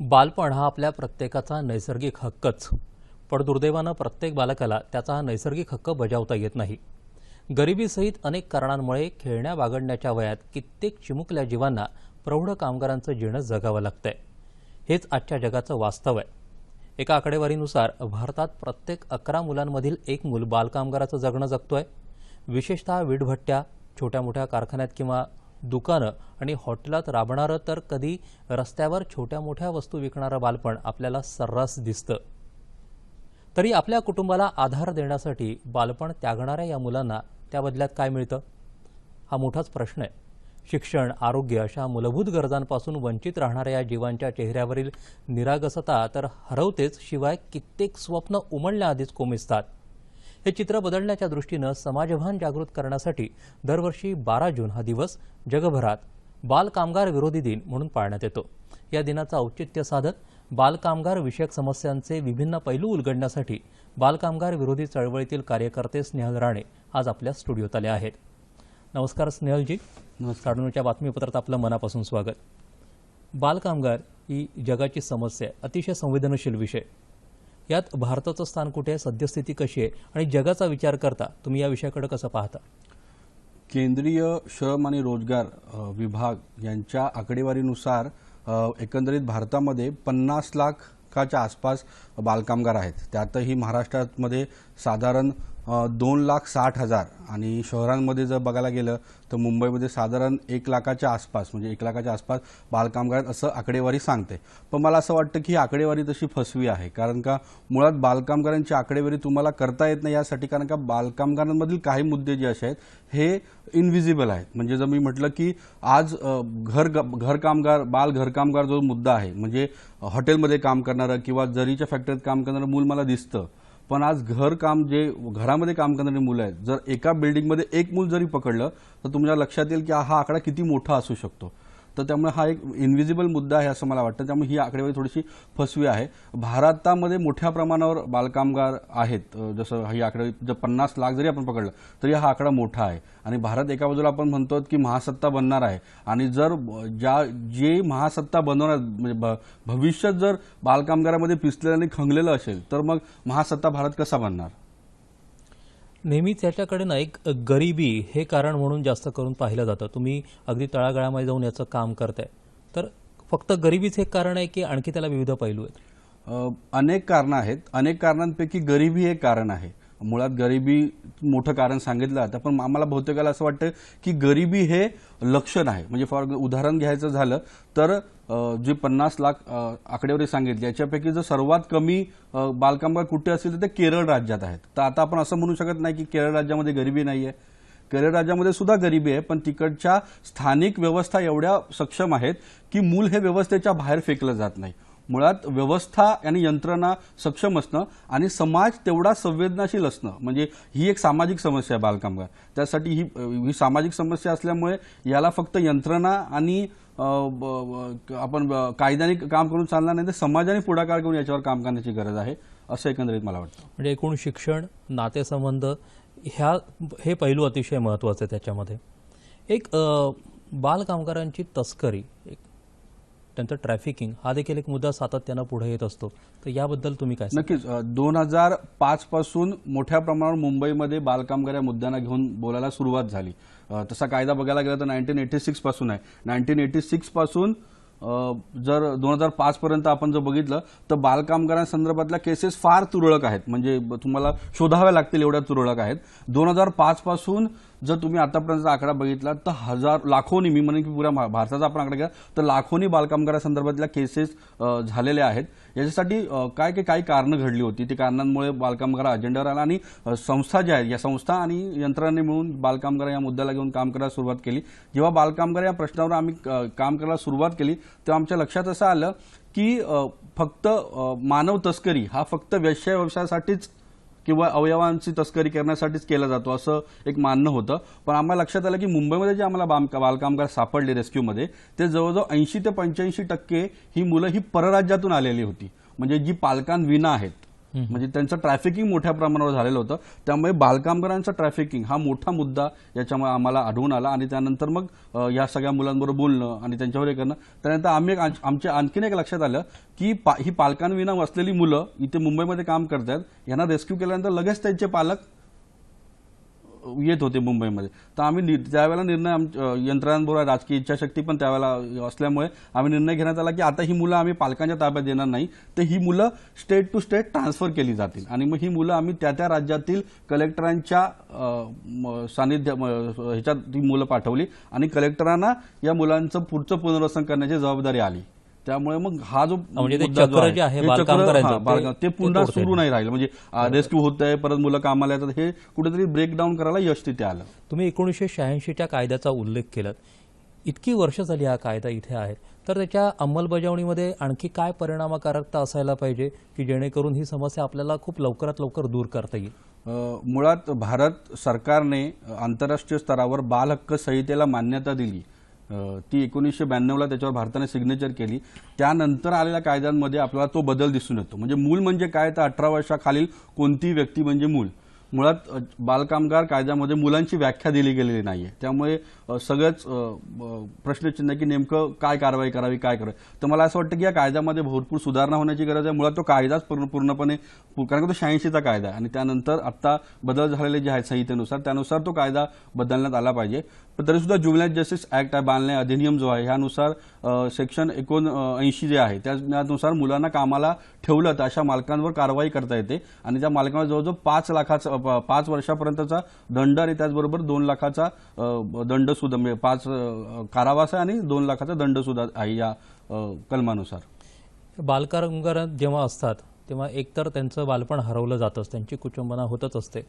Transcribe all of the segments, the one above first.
बालपण हा आपल्या प्रत्येकाचा नैसर्गिक हक्कच. पण दुर्दैवानं प्रत्येक बालकाला त्याचा हा नैसर्गिक हक्क बजावता येत नाही. गरिबीसहित अनेक कारणांमुळे खेळण्या बागडण्याच्या वयात कित्येक चिमुकल्या जीवांना प्रौढ कामगारांचं जीणं जगावं लागतंय. हेच आजच्या जगाचं वास्तव आहे. एका आकडेवारीनुसार भारतात प्रत्येक अकरा मुलांमधील एक मूल बालकामगाराचं जगणं जगतोय. विशेषतः वीटभट्ट्या छोट्या मोठ्या कारखान्यात किंवा दुकानं आणि हॉटेलात राबणारं तर कधी रस्त्यावर छोट्या मोठ्या वस्तू विकणारं बालपण आपल्याला सर्रास दिसतं. तरी आपल्या कुटुंबाला आधार देण्यासाठी बालपण त्यागणाऱ्या या मुलांना त्या बदल्यात काय मिळतं? हा मोठाच प्रश्न आहे. शिक्षण आरोग्य अशा मूलभूत गरजांपासून वंचित राहणाऱ्या या जीवांच्या चेहऱ्यावरील निरागसता तर हरवतेच शिवाय कित्येक स्वप्न उमलण्याआधीच कोमिसतात हे चित्र बदलण्याच्या दृष्टीनं समाजभान जागृत करण्यासाठी दरवर्षी बारा जून हा दिवस जगभरात बाल कामगार विरोधी दिन म्हणून पाळण्यात येतो. या दिनाचं औचित्य साधत बालकामगार विषयक समस्यांचे विभिन्न पैलू उलगडण्यासाठी बालकामगार विरोधी चळवळीतील कार्यकर्ते स्नेहल राणे आज आपल्या स्टुडिओत आले आहेत. नमस्कार स्नेहलजी. नमस्कार. बातमीपत्रात आपलं मनापासून स्वागत. बालकामगार ही जगाची समस्या अतिशय संवेदनशील विषय. यात भारताचं स्थान कुठे आहे सद्यस्थिती कशी आहे आणि जगाचा विचार करता तुम्ही या विषयाकडे कसं पाहता? केंद्रीय श्रम आणि रोजगार विभाग यांच्या आकडेवारीनुसार एकंदरीत भारतामध्ये पन्नास लाखाच्या आसपास बालकामगार आहेत. त्यातही महाराष्ट्रामध्ये साधारण दोन लाख साठ हजार. आणि शहरांमध्ये जर बघायला गेलं तर मुंबईमध्ये साधारण एक लाखाच्या आसपास म्हणजे एक लाखाच्या आसपास बालकामगार असं आकडेवारी सांगते. पण मला असं वाटतं की ही आकडेवारी तशी फसवी आहे. कारण का मुळात बालकामगारांची आकडेवारी तुम्हाला करता येत नाही यासाठी कारण का बालकामगारांमधील काही मुद्दे जे असे आहेत हे इनव्हिजिबल आहेत. म्हणजे जर मी म्हटलं की आज घर घर कामगार बाल घरकामगार जो मुद्दा आहे म्हणजे हॉटेलमध्ये काम करणारं किंवा जरीच्या फॅक्टरीत काम करणारं मूल मला दिसतं पण आज घर काम जे घरामध्ये काम करणारी मुलं आहेत जर एका बिल्डिंगमध्ये एक मूल जरी पकडलं तर तुमच्या लक्षात येईल की हा आकडा किती मोठा असू शकतो. तर त्यामुळे हा एक इनव्हिजिबल मुद्दा आहे असं मला वाटतं. त्यामुळे ही आकडेवारी थोडीशी फसवी आहे. भारतामध्ये मोठ्या प्रमाणावर बालकामगार आहेत. जसं ही आकडेवारी जर पन्नास लाख जरी आपण पकडलं तरी हा आकडा मोठा आहे. आणि भारत एका बाजूला आपण म्हणतो की महासत्ता बनणार आहे. आणि जर ज्या जे महासत्ता बनवणार म्हणजे भविष्यात जर बालकामगारामध्ये पिसलेलं आणि खंगलेलं असेल तर मग महासत्ता भारत कसा बनणार? नेहमीच याच्याकडे ना एक गरिबी हे कारण म्हणून जास्त करून पाहिलं जातं. तुम्ही अगदी तळागाळामध्ये जाऊन याचं काम करताय. तर फक्त गरिबीच एक कारण आहे की आणखी त्याला विविध पैलू आहेत? अनेक कारणं आहेत. अनेक कारणांपैकी गरिबी हे कारण आहे. मुळात गरिबी मोठं कारण सांगितलं जातं पण आम्हाला बहुतेकाला असं वाटतं की गरिबी हे लक्षण आहे. म्हणजे फॉर उदाहरण घ्यायचं झालं तर जे पन्नास लाख आकडेवारी सांगितली याच्यापैकी जर सर्वात कमी बालकामगार कुठे असेल तर ते केरळ राज्यात आहेत. तर आता आपण असं म्हणू शकत नाही की केरळ राज्यामध्ये गरिबी नाही आहे केरळ राज्यामध्ये सुद्धा गरिबी आहे पण तिकडच्या स्थानिक व्यवस्था एवढ्या सक्षम आहेत की मूल हे व्यवस्थेच्या बाहेर फेकलं जात नाही. मुळात व्यवस्था आणि यंत्रणा सक्षम असणं आणि समाज तेवढा संवेदनाशील असणं म्हणजे ही एक सामाजिक समस्या आहे बालकामगार. त्यासाठी ही ही सामाजिक समस्या असल्यामुळे याला फक्त यंत्रणा आणि आपण ब- कायद्याने काम करून चालणार नाही तर समाजाने पुढाकार घेऊन याच्यावर काम करण्याची गरज आहे असं एकंदरीत मला वाटतं. म्हणजे एकूण शिक्षण नातेसंबंध ह्या हे पैलू अतिशय महत्त्वाचे त्याच्यामध्ये. एक बालकामगारांची तस्करी एक त्यांचं ट्रॅफिकिंग हा देखील एक मुद्दा सातत्यानं पुढे येत असतो. तर याबद्दल तुम्ही काय नक्कीच. दोन हजार पाच पासून मोठ्या प्रमाणावर मुंबईमध्ये बालकामगार या मुद्द्यांना घेऊन बोलायला सुरुवात झाली. तसा कायदा बघायला गेला तर नाईन्टीन एटी सिक्सपासून आहे. नाईन्टीन एटी सिक्सपासून जर दोन हजार पाच पर्यंत आपण जर बघितलं तर बालकामगारांसंदर्भातल्या केसेस फार तुरळक आहेत. म्हणजे तुम्हाला शोधाव्या लागतील एवढ्या तुरळक आहेत. दोन हजार पाच पासून जर तुम्ही आतापर्यंतचा आकडा बघितला तर हजार लाखोनी मी म्हणेन की पुऱ्या भारताचा आपण आकडा घ्या तर लाखोनी बालकामगारांसंदर्भातल्या केसेस झालेल्या आहेत. याच्यासाठी काय काय काही कारणं घडली होती. ती कारणांमुळे बालकामगार अजेंड्यावर आला आणि संस्था ज्या आहेत या संस्था आणि यंत्रणांनी मिळून बालकामगार या मुद्द्याला घेऊन काम करायला सुरुवात केली. जेव्हा बालकामगार या प्रश्नावर आम्ही काम करायला सुरुवात केली तेव्हा आमच्या लक्षात असं आलं की फक्त मानव तस्करी हा फक्त व्यवसाय व्यवसायासाठीच किंवा अवयवांची तस्करी करण्यासाठीच केला जातो असं एक मानणं होतं. पण आम्हाला लक्षात आलं की मुंबईमध्ये जे आम्हाला बाम बालकामगार सापडले रेस्क्यूमध्ये ते जवळजवळ ऐंशी ते पंच्याऐंशी टक्के ही मुलं ही परराज्यातून आलेली होती. म्हणजे जी पालकांविना आहेत. म्हणजे त्यांचं ट्रॅफिकिंग मोठ्या प्रमाणावर झालेलं होतं. त्यामुळे बालकामगारांचं ट्रॅफिकिंग हा मोठा मुद्दा याच्यामुळे आम्हाला आढळून आला आणि त्यानंतर मग या सगळ्या मुलांबरोबर बोलणं आणि त्यांच्यावर हे करणं. त्यानंतर आम्ही एक आमच्या आणखीन एक लक्षात आलं की पा- ही पालकांविना वसलेली मुलं इथे मुंबईमध्ये काम करतात यांना रेस्क्यू केल्यानंतर लगेच त्यांचे पालक येत होते मुंबईमध्ये. तर आम्ही नि- त्यावेळेला निर्णय आम- यंत्रणांबरोबर राजकीय इच्छाशक्ती पण त्यावेळेला असल्यामुळे आम्ही निर्णय घेण्यात आला की आता ही मुलं आम्ही पालकांच्या ताब्यात देणार नाही. तर ही मुलं स्टेट टू स्टेट ट्रान्सफर केली जातील. आणि मग ही मुलं आम्ही त्या त्या राज्यातील कलेक्टरांच्या म, सानिध्य म, ह्याच्यात ती मुलं पाठवली. आणि कलेक्टरांना या मुलांचं पुढचं पुनर्वसन करण्याची जबाबदारी आली. त्यामुळे मग हा जो म्हणजे चक्र जे आहे ते- पुन्हा सुरू. नाही राहिलं. म्हणजे रेस्क्यू होत आहे परत मुलं कामाला येतात हे कुठेतरी ब्रेकडाऊन करायला यश तिथे आलं. तुम्ही एकोणीसशे शहाऐंशीच्या कायद्याचा उल्लेख केलात. इतकी वर्ष झाली हा कायदा इथे आहे. तर त्याच्या अंमलबजावणीमध्ये आणखी काय परिणामकारकता असायला पाहिजे की जेणेकरून ही समस्या आपल्याला खूप लवकरात लवकर दूर करता येईल? मुळात भारत सरकारने आंतरराष्ट्रीय स्तरावर बाल हक्क संहितेला मान्यता दिली. ती एकोणीसशे ब्याण्णवला त्याच्यावर भारताने सिग्नेचर केली. त्यानंतर आलेल्या कायद्यांमध्ये आपल्याला तो बदल दिसून येतो. म्हणजे मूल म्हणजे काय? तर अठरा वर्षाखालील कोणती व्यक्ती म्हणजे मूल. मुळात बालकामगार कायद्यामध्ये मुलांची व्याख्या दिली गेलेली नाहीये. त्यामुळे सगळंच प्रश्नचिन्ह की नेमकं काय कारवाई करावी काय करावी. तर मला असं वाटतं की या कायद्यामध्ये भरपूर सुधारणा होण्याची गरज आहे. मुळात तो कायदाच पूर्ण पूर्णपणे कारण का तो शहाऐंशीचा कायदा आहे. आणि त्यानंतर आत्ता बदल झालेले जे आहेत संहितेनुसार त्यानुसार तो कायदा बदलण्यात आला पाहिजे. पण तरीसुद्धा जस्टिस ऍक्ट आहे बालन्याय अधिनियम जो आहे ह्यानुसार सेक्शन एकोण ऐंशी जे आहे त्या- त्यानुसार मुलांना कामाला ठेवलं तर अशा मालकांवर कारवाई करता येते. आणि त्या मालकांवर जवळजवळ पाच लाखाचा पाच वर्षापर्यंतचा दंड आणि त्याचबरोबर दोन लाखाचा दंडसुद्धा दंड सुद्धा म्हणजे पाच कारावास आहे आणि दोन लाखाचा दंड सुद्धा आहे या कलमानुसार. बालकामगार जेव्हा असतात तेव्हा एकतर त्यांचं बालपण हरवलं जातंच त्यांची कुचंबना होतच असते.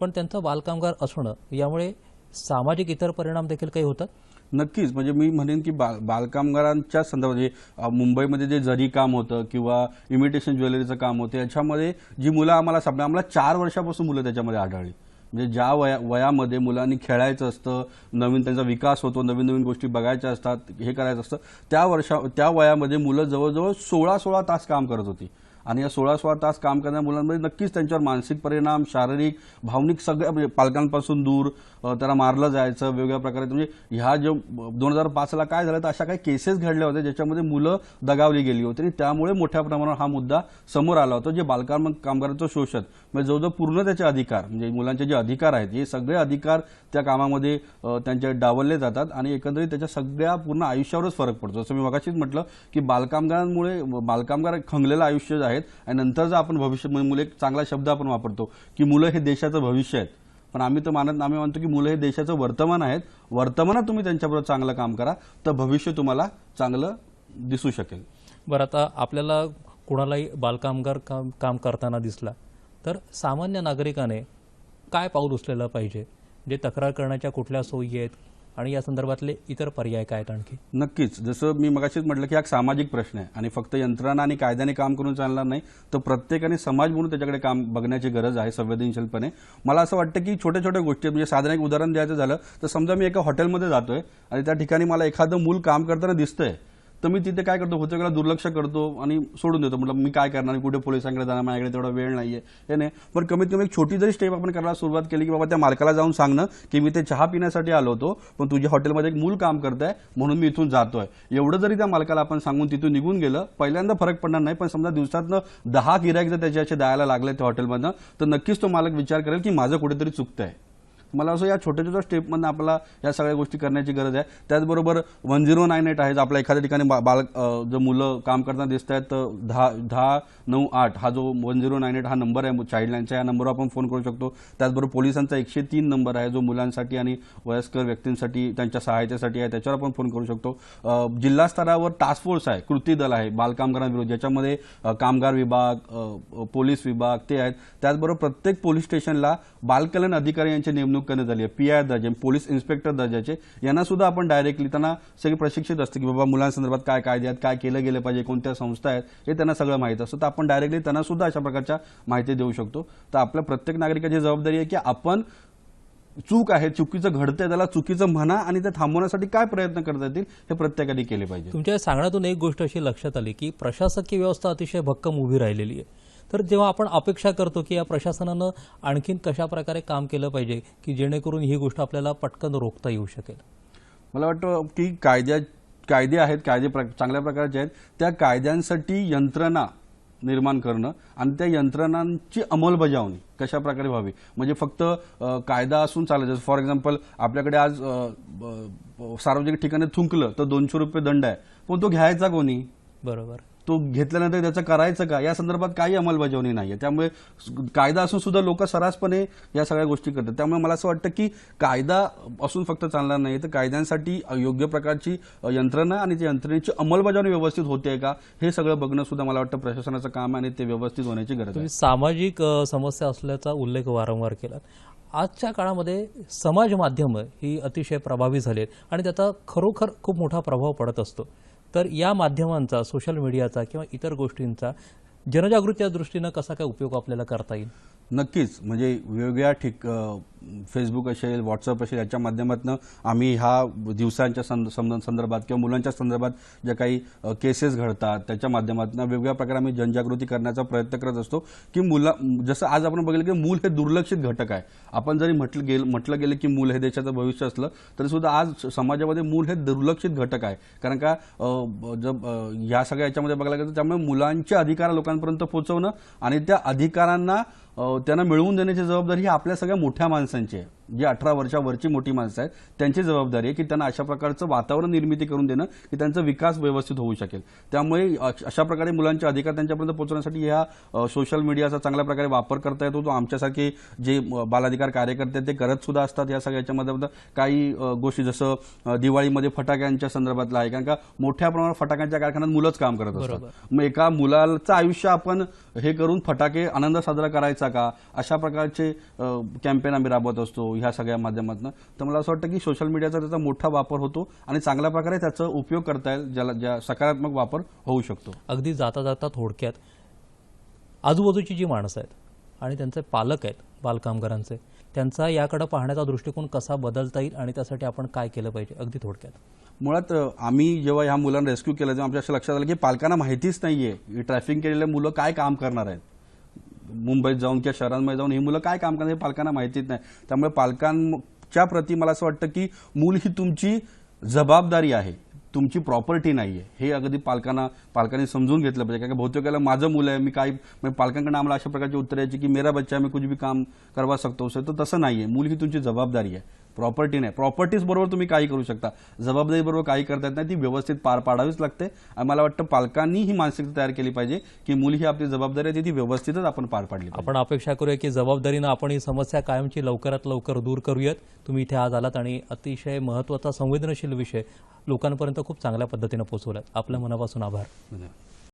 पण त्यांचं बालकामगार असणं यामुळे सामाजिक इतर परिणाम देखील काही होतात? नक्कीच. म्हणजे मी म्हणेन की बाल बालकामगारांच्या संदर्भात म्हणजे, मुंबईमध्ये जे जरी काम होतं किंवा इमिटेशन ज्वेलरीचं काम होतं याच्यामध्ये जी मुलं आम्हाला सापडली आम्हाला चार वर्षापासून मुलं त्याच्यामध्ये आढळली. म्हणजे ज्या वया वयामध्ये मुलांनी खेळायचं असतं नवीन त्यांचा विकास होतो नवीन नवीन गोष्टी बघायच्या असतात हे करायचं असतं त्या वर्षा त्या वयामध्ये मुलं जवळजवळ सोळा सोळा तास काम करत होती. आणि या सोळा सोळा तास काम करणाऱ्या मुलांमध्ये नक्कीच त्यांच्यावर मानसिक परिणाम शारीरिक भावनिक सगळ्या म्हणजे पालकांपासून दूर त्याला मारलं जायचं वेगवेगळ्या प्रकारे म्हणजे ह्या जे दोन हजार पाचला काय झालं तर अशा काही केसेस घडल्या होत्या ज्याच्यामध्ये मुलं दगावली गेली होती. आणि त्यामुळे मोठ्या प्रमाणावर हा मुद्दा समोर आला होता जे बालकाम कामगारांचं शोषण. म्हणजे जवळजवळ पूर्ण त्याचे अधिकार म्हणजे मुलांचे जे अधिकार आहेत हे सगळे अधिकार त्या कामामध्ये त्यांचे डावलले जातात आणि एकंदरीत त्याच्या सगळ्या पूर्ण आयुष्यावरच फरक पडतो. जसं मी मगाशीच म्हटलं की बालकामगारांमुळे बालकामगार खंगलेलं आयुष्य आहेत. आणि नंतर जर आपण भविष्य मुलं एक चांगला शब्द आपण वापरतो की मुलं हे देशाचं भविष्य आहेत. पण आम्ही तर मानत आम्ही मानतो की मुलं हे देशाचं वर्तमान आहेत. वर्तमानात तुम्ही त्यांच्याबरोबर चांगलं काम करा तर भविष्य तुम्हाला चांगलं दिसू शकेल. बरं आता आपल्याला कुणालाही बालकामगार काम काम करताना दिसला तर सामान्य नागरिकाने काय पाऊल उचललं पाहिजे? जे तक्रार करण्याच्या कुठल्या सोयी आहेत? आणि या संदर्भातले इतर पर्याय काय आहेत आणखी? नक्कीच. जसं मी मगाशीच म्हटलं की हा एक सामाजिक प्रश्न आहे आणि फक्त यंत्रणा आणि कायद्याने काम करून चालणार नाही तर प्रत्येकाने समाज म्हणून त्याच्याकडे काम बघण्याची गरज आहे संवेदनशीलपणे. मला असं वाटतं की छोट्या छोट्या गोष्टी म्हणजे साधारण एक उदाहरण द्यायचं झालं तर समजा मी एका हॉटेलमध्ये जातोय आणि त्या ठिकाणी मला एखादं मूल काम करताना दिसतंय. तर मी तिथे काय करतो होतं दुर्लक्ष करतो आणि सोडून देतो. म्हटलं मी काय करणार? कुठे पोलिसांकडे जाणार? माझ्याकडे तेवढा वेळ नाहीये. हे नाही. पण कमीत कमी एक छोटी जरी स्टेप आपण करायला सुरुवात केली की बाबा त्या मालकाला जाऊन सांगणं की मी ते चहा पिण्यासाठी आलो होतो पण तुझ्या हॉटेलमध्ये एक मूल काम करतंय म्हणून मी इथून जातोय. एवढं जरी त्या मालकाला आपण सांगून तिथून निघून गेलं पहिल्यांदा फरक पडणार नाही पण समजा दिवसातनं दहा गिरायक जर त्याच्याशी द्यायला लागले त्या हॉटेलमधनं तर नक्कीच तो मालक विचार करेल की माझं कुठेतरी चुकतंय. मला असं या छोट्या छोट्या स्टेपमधनं आपल्याला या सगळ्या गोष्टी करण्याची गरज आहे. त्याचबरोबर वन झिरो नाईन एट आहे आपल्या एखाद्या ठिकाणी बा- बाल जो जर मुलं काम करताना दिसत आहेत तर दहा दहा नऊ आठ हा जो वन झिरो नाईन एट हा नंबर आहे चाईल्डलाईनचा या नंबरवर आपण फोन करू शकतो. त्याचबरोबर पोलिसांचा एकशे तीन नंबर आहे जो मुलांसाठी आणि वयस्कर व्यक्तींसाठी त्यांच्या सहायतेसाठी आहे त्याच्यावर आपण फोन करू शकतो. जिल्हा स्तरावर टास्क फोर्स आहे कृती दल आहे बालकामगारांविरोध ज्याच्यामध्ये कामगार विभाग पोलीस विभाग ते आहेत. त्याचबरोबर प्रत्येक पोलीस स्टेशनला बालकल्याण अधिकारी यांची नेमणूक करण्यात आली आहे. पी आय दर्जा पोलीस इन्स्पेक्टर दर्जाचे यांना सुद्धा आपण डायरेक्टली त्यांना सगळे प्रशिक्षित असते की बाबा मुलांसंदर्भात काय कायदे आहेत काय केलं गेलं पाहिजे कोणत्या संस्था आहेत हे त्यांना सगळं माहीत असतं. तर आपण डायरेक्टली त्यांना सुद्धा अशा प्रकारच्या माहिती देऊ शकतो. तर आपल्या प्रत्येक नागरिकाची जबाबदारी आहे की आपण चूक आहे चुकीचं घडतंय त्याला चुकीचं म्हणा आणि ते थांबवण्यासाठी काय प्रयत्न करता येतील हे प्रत्येकाने केले पाहिजे. तुमच्या सांगण्यातून एक गोष्ट अशी लक्षात आली की प्रशासकीय व्यवस्था अतिशय भक्कम उभी राहिलेली आहे. तर जेव्हा आपण अपेक्षा करतो की या प्रशासनानं आणखीन कशा प्रकारे काम केलं पाहिजे की जेणेकरून ही गोष्ट आपल्याला पटकन रोखता येऊ शकेल? मला वाटतं की कायद्या कायदे आहेत कायदे प्र चांगल्या प्रकारचे आहेत. त्या कायद्यांसाठी यंत्रणा निर्माण करणं आणि त्या यंत्रणांची अंमलबजावणी कशा प्रकारे व्हावी? म्हणजे फक्त कायदा असून जसं फॉर एक्झाम्पल आपल्याकडे आज सार्वजनिक ठिकाणी थुंकलं तर दोनशे रुपये दंड आहे. पण तो घ्यायचा कोणी? बरोबर. तो घेतल्यानंतर त्याचं करायचं का? या संदर्भात काही अंमलबजावणी नाही आहे त्यामुळे कायदा असून सुद्धा लोक सरासपणे या सगळ्या गोष्टी करतात. त्यामुळे मला असं वाटतं की कायदा असून फक्त चालणार नाही. तर कायद्यांसाठी योग्य प्रकारची यंत्रणा आणि त्या यंत्रणेची अंमलबजावणी व्यवस्थित होते का? हे सगळं बघणं सुद्धा मला वाटतं प्रशासनाचं काम आहे आणि ते व्यवस्थित होण्याची गरज आहे. सामाजिक समस्या असल्याचा उल्लेख वारंवार केला आजच्या काळामध्ये समाज माध्यमं ही अतिशय प्रभावी झाली आहेत आणि त्याचा खरोखर खूप मोठा प्रभाव पडत असतो. तर या माध्यमांचा सोशल मीडियाचा किंवा इतर गोष्टींचा जनजागृतीच्या दृष्टीनं कसा काय उपयोग आपल्याला करता येईल? नक्कीच. म्हणजे वेगवेगळ्या ठिक फेसबुक असेल व्हॉट्सअप असेल याच्या माध्यमातून आम्ही ह्या दिवसांच्या संद- संदर्भात किंवा मुलांच्या संदर्भात ज्या काही केसेस घडतात त्याच्या माध्यमातून वेगवेगळ्या प्रकारे आम्ही जनजागृती करण्याचा प्रयत्न करत असतो की मुला जसं आज आपण बघितलं की मूल हे दुर्लक्षित घटक आहे. आपण जरी म्हटलं गेलं म्हटलं गेलं की मूल हे देशाचं भविष्य असलं तरी सुद्धा आज समाजामध्ये मूल हे दुर्लक्षित घटक आहे. कारण का जब या सगळ्या याच्यामध्ये बघायला गेलं त्यामुळे मुलांचे अधिकार लोकांपर्यंत पोहोचवणं आणि त्या अधिकारांना त्यांना मिळवून देण्याची जबाबदारी ही आपल्या सगळ्या मोठ्या माणसांची आहे. जी अठरा वर्षावरची मोठी माणसं आहेत त्यांची जबाबदारी आहे की त्यांना अशा प्रकारचं वातावरण निर्मिती करून देणं की त्यांचा विकास व्यवस्थित होऊ शकेल. त्यामुळे अशा प्रकारे मुलांचे अधिकार त्यांच्यापर्यंत पोहोचवण्यासाठी ह्या सोशल मीडियाचा चांगल्या प्रकारे वापर करता येतो. तो आमच्यासारखे जे बालाधिकार कार्यकर्ते आहेत ते करत सुद्धा असतात या सगळ्याच्या मध्ये काही गोष्टी जसं दिवाळीमध्ये फटाक्यांच्या संदर्भातलं आहे कारण का मोठ्या प्रमाणात फटाक्यांच्या कारखान्यात मुलंच काम करत. असतात. मग एका मुलाचं आयुष्य आपण हे करून फटाके आनंद साजरा करायचा का? अशा प्रकारचे कॅम्पेन आम्ही राबवत असतो. ह्या सगळ्या माध्यमातून. तर मला असं वाटतं की सोशल मीडियाचा त्याचा मोठा वापर होतो आणि चांगल्या प्रकारे त्याचा उपयोग करता येईल ज्याला ज्या सकारात्मक वापर होऊ शकतो. अगदी जाता जाता थोडक्यात आजूबाजूची जी माणसं आहेत आणि त्यांचे पालक आहेत बालकामगारांचे त्यांचा याकडे पाहण्याचा दृष्टिकोन कसा बदलता येईल आणि त्यासाठी आपण काय केलं पाहिजे? अगदी थोडक्यात. मुळात आम्ही जेव्हा ह्या मुलांना रेस्क्यू केलं तेव्हा आमच्या लक्षात आलं की पालकांना माहितीच नाहीये ही ट्रॅफिक केलेले मुलं काय काम करणार आहेत. मुंबईत जाऊन किंवा शहरांमध्ये जाऊन ही मुलं काय काम करणार हे पालकांना माहितीच नाही. त्यामुळे पालकांच्या प्रती मला असं वाटतं की मूल ही तुमची जबाबदारी आहे. तुमची प्रॉपर्टी नाही आहे हे अगदी पालकांना पालकांनी समजून घेतलं पाहिजे. कारण बहुतेकाला बहुतेक वेळेला माझं मुलं आहे मी काय म्हणजे पालकांकडे आम्हाला अशा प्रकारची उत्तर यायची की मेरा बच्चा मी कुछ भी काम करवा सकतो तर तसं नाही आहे मूल ही तुमची जबाबदारी आहे. प्रॉपर्टी नाही. प्रॉपर्टीज बरोबर तुम्ही काही करू शकता. जबाबदारी बरोबर काही करता येत नाही. ती व्यवस्थित पार पाडावीच लागते. आणि मला वाटतं पालकांनी ही मानसिकता तयार केली पाहिजे की मुली ही आपली जबाबदारी आहे ती- ती व्यवस्थितच आपण पार पाडली. आपण अपेक्षा करूया की जबाबदारीनं आपण ही समस्या कायमची लवकरात लवकर दूर करूयात. तुम्ही इथे आज आलात आणि अतिशय महत्त्वाचा संवेदनशील विषय लोकांपर्यंत खूप चांगल्या पद्धतीनं पोहोचवलात. आपल्या मनापासून आभार. धन्यवाद.